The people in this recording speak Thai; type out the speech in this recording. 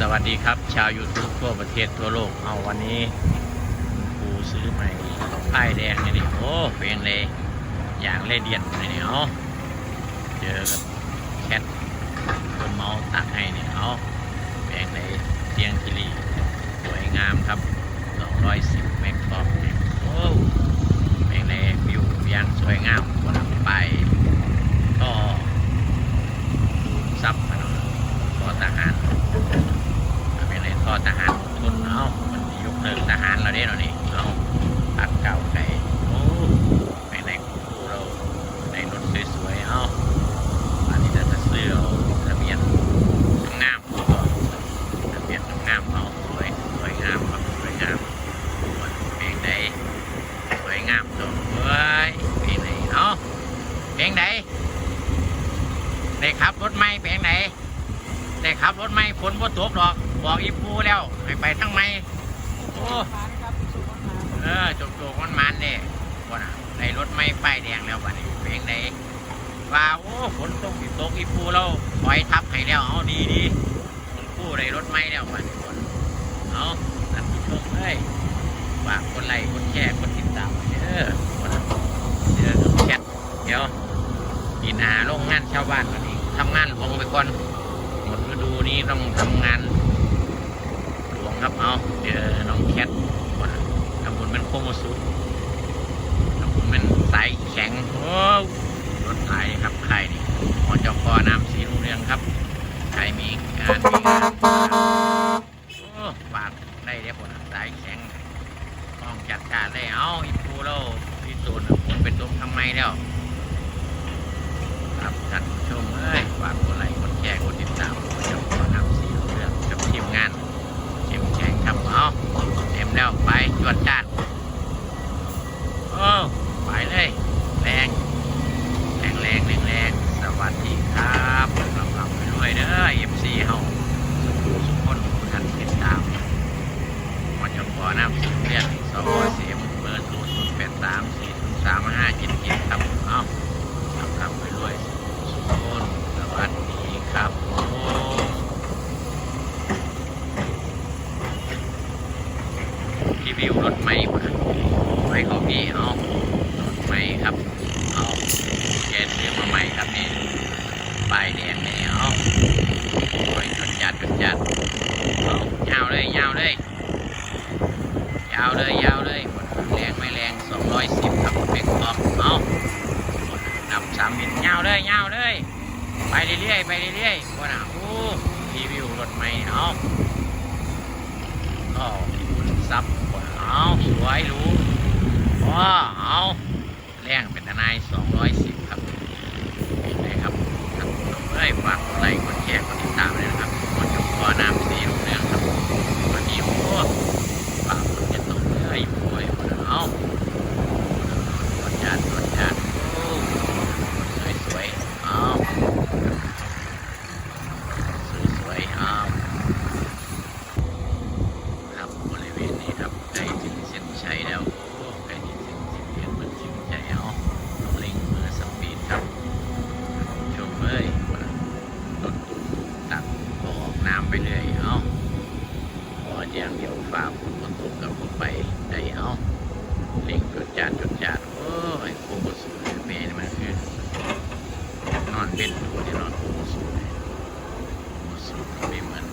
สวัสดีครับ ชาวยูทูบทั่วประเทศทั่วโลก เอาวันนี้ครูซื้อใหม่ป้ายแดงเนี่ยนี่โอ้เพียงเลย อย่างเล่เดียนเลยเนี่ยเอาเจอกับแคทคนเมาตักให้เนี่ยเอาเพียงเลยเตียงทิลีสวยงามครับ 210เมกะเนี่ยโอ้เพียงเลยวิวอย่างสวยงามบนไปก็ซับมาหน่อยก็ทหาร เป็ทหารทุนเอามันยกเลิกทหารเราได้เรานี่เอาตัดเก่าไปโอ้ไปในคูเราในรถสวยๆเอาอันนี้จะซื้อทะเบียนงามๆทะเบียนงามเอาสวยสวยงามครับสวยงามเพลงใดสวยงามตรงเว้ยเพลงไหนเอาเพลงไหนได้ขับรถไหมเพลงไหน ได้ขับรถไม่ฝนบ่ตกดอก บอกอีปูแล้วให้ไปทั้งไม่โอ้เออจกโจกมันมันเด้บ่นะได้รถไม่ป้ายแดงแล้วบัดนี้เพลงใดว่าโอ้ฝนตกตกอีปูเราปล่อยทับให้แล้วเอาดีดีมันปูได้รถไม่แล้วบัดนี้ฝนเอาท่านผู้ชมเอ้ยฝากคนไลค์คนแชร์คนติดตามเด้อบ่นเดี๋ยวแชทเดี๋ยวกินอาโรงงานชาวบ้านวันนี้ทำงานหลวงไปก่อน ดฤดูนี้ต้องทำงานหลวงครับเอาเจอน้องแคทหมดทำบุญเป็นโคโมสุทำบุญเป็นสายแข็งโอ้รถไถครับใครนี่หมอเจ้าพ่อน้ำสีรุ่งเรืองครับใครมีงานมีงานโอ้ฝากได้เดี๋ยวผมสายแข็งต้องจัดการได้เอาอีปูเราอีตูนผมเป็นตุ้มทำไมแล้วครับท่านผู้ชมเอ้ยฝากกดไลค์กดแชร์กดติดตามผมจะขอนำสีเรื่องกับทีมงานเข้มแข็งครับเอาเต็มแล้วไปจวดจ้านโอ้ไปเลยแรงแรงแรงแรงแรงสวัสดีครับลำลำไป ด้วยเด้อเอฟซีเฮาสุขสุขคนทุกท่านติดตามมันจะขอนำสีเรื่องสวเสียมเบอร์ศูนย์ศูนย์แปดสามสี่ศูนย์สามห้าเจ็ดเจ็ดครับเอ้าลำลำไปด้วยสุขคนสวัสดีครับผมรีวิวรถใหม่มาไปของพี่เอารถใหม่ครับ เอาแกซื้อมาใหม่ครับนี่ป้ายแดงนี่เอาโอ้ยจดจัดจดจัดเอายาวเลยยาวเลย ยาว เลยยาวเลยหมดแรงไม่แรง210ครับเป็นกอบเอานำสามมิลยาวเลยยาวเลย ไปเรื่อยๆไปเรื่อยๆว่าน่ะโอ้รีวิวรถใหม่เอาก็คุณซับเอาสวยรู้ว้าเอาแรงเป็นทนาย210 ครับเป็นไงครับท่านผู้ชมเอ้ยฝากกดไลค์กดแชร์กดติดตาม なと思うんですよね。まあ、た